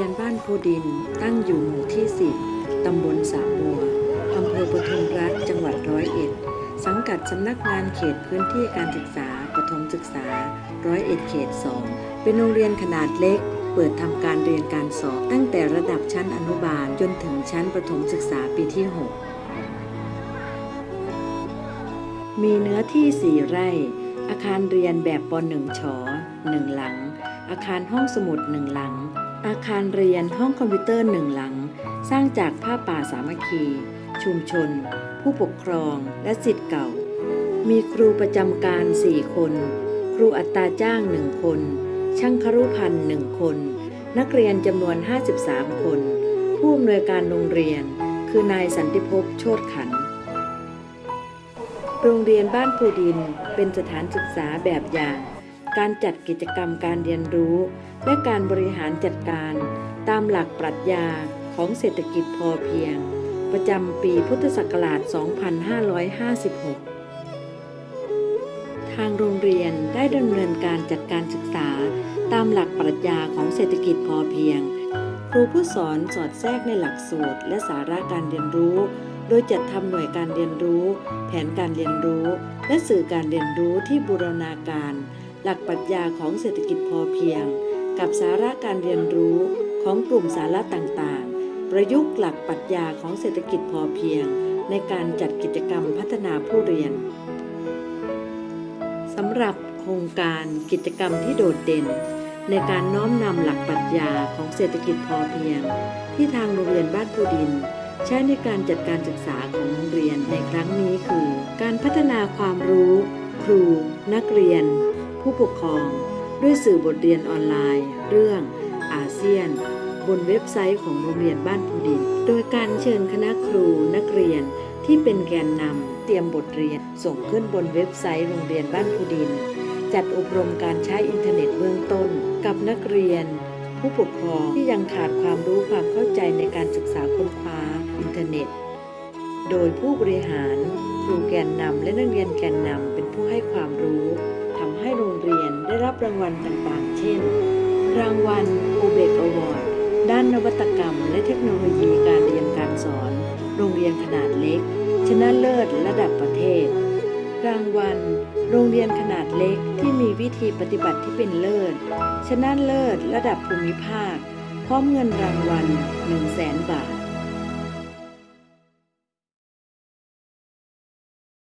ียนบ้านโพดินตั้งอยู่หมู่ที่ 10 ตำบลสาบัว อำเภอปทุมรัฐจังหวัดร้อยเอ็ด สังกัดสำนักงานเขตพื้นที่การศึกษาปฐมศึกษาร้อยเอ็ดเขต 2 เป็นโรงเรียนขนาดเล็ก เปิดทำการเรียนการสอนตั้งแต่ระดับชั้นอนุบาลจนถึงชั้นประถมศึกษาปีที่ 6 มีเนื้อที่ 4 ไร่ อาคารเรียนแบบป .1 ชหนึ่งหลัง อาคารห้องสมุดหนึ่งหลัง อาคารเรียนห้องคอมพิวเตอร์หนึ่งหลัง สร้างจากผ้าป่าสามัคคี ชุมชน ผู้ปกครองและสิทธิ์เก่า มีครูประจำการ 4 คน ครูอัตราจ้างหนึ่งคน ช่างครุพันธ์หนึ่งคน นักเรียนจำนวน 53 คน ผู้อำนวยการโรงเรียน คือนายสันติภพโชตขัน โรงเรียนบ้านภูดินเป็นสถานศึกษาแบบอย่าง การจัดกิจกรรมการเรียนรู้ และการบริหารจัดการ ตามหลักปรัชญาของเศรษฐกิจพอเพียง ประจำปีพุทธศักราช 2556 ทางโรงเรียนได้ดำเนินการจัดการศึกษา ตามหลักปรัชญาของเศรษฐกิจพอเพียง ครูผู้สอนสอดแทรกในหลักสูตร และสาระการเรียนรู้โดยจัดทำหน่วยการเรียนรู้ แผนการเรียนรู้ และสื่อการเรียนรู้ที่บูรณาการ หลักปรัชญาของเศรษฐกิจพอเพียง กับสาระการเรียนรู้ของกลุ่มสาระต่างๆ ประยุกต์หลักปรัชญาของเศรษฐกิจพอเพียง ในการจัดกิจกรรมพัฒนาผู้เรียนสำหรับโครงการกิจกรรมที่โดดเด่น ในการน้อมนำหลักปรัชญาของเศรษฐกิจพอเพียง ที่ทางโรงเรียนบ้านภูดิน ใช้ในการจัดการศึกษาของโรงเรียนในครั้งนี้คือ การพัฒนาความรู้ ครู นักเรียน ผู้ปกครองด้วยสื่อบทเรียนออนไลน์ เรื่องอาเซียน บนเว็บไซต์ของโรงเรียนบ้านภูดิน โดยการเชิญคณะครูนักเรียนที่เป็นแกนนำเตรียมบทเรียน ส่งขึ้นบนเว็บไซต์โรงเรียนบ้านภูดิน จัดอบรมการใช้อินเทอร์เน็ตเบื้องต้น กับนักเรียน ผู้ปกครองที่ยังขาดความรู้ความเข้าใจในการศึกษาค้นคว้าอินเทอร์เน็ต โดยผู้บริหาร ครูแกนนำและนักเรียนแกนนำเป็นผู้ให้ความ รับรางวัลต่างๆ เช่น รางวัลโอเบกอวอร์ดด้านนวัตกรรม และเทคโนโลยีการเรียนการสอน โรงเรียนขนาดเล็ก ชนะเลิศระดับประเทศ รางวัล โรงเรียนขนาดเล็กที่มีวิธีปฏิบัติที่เป็นเลิศ ชนะเลิศระดับภูมิภาค พร้อมเงินรางวัล 1 0 0 0 0แสนบาท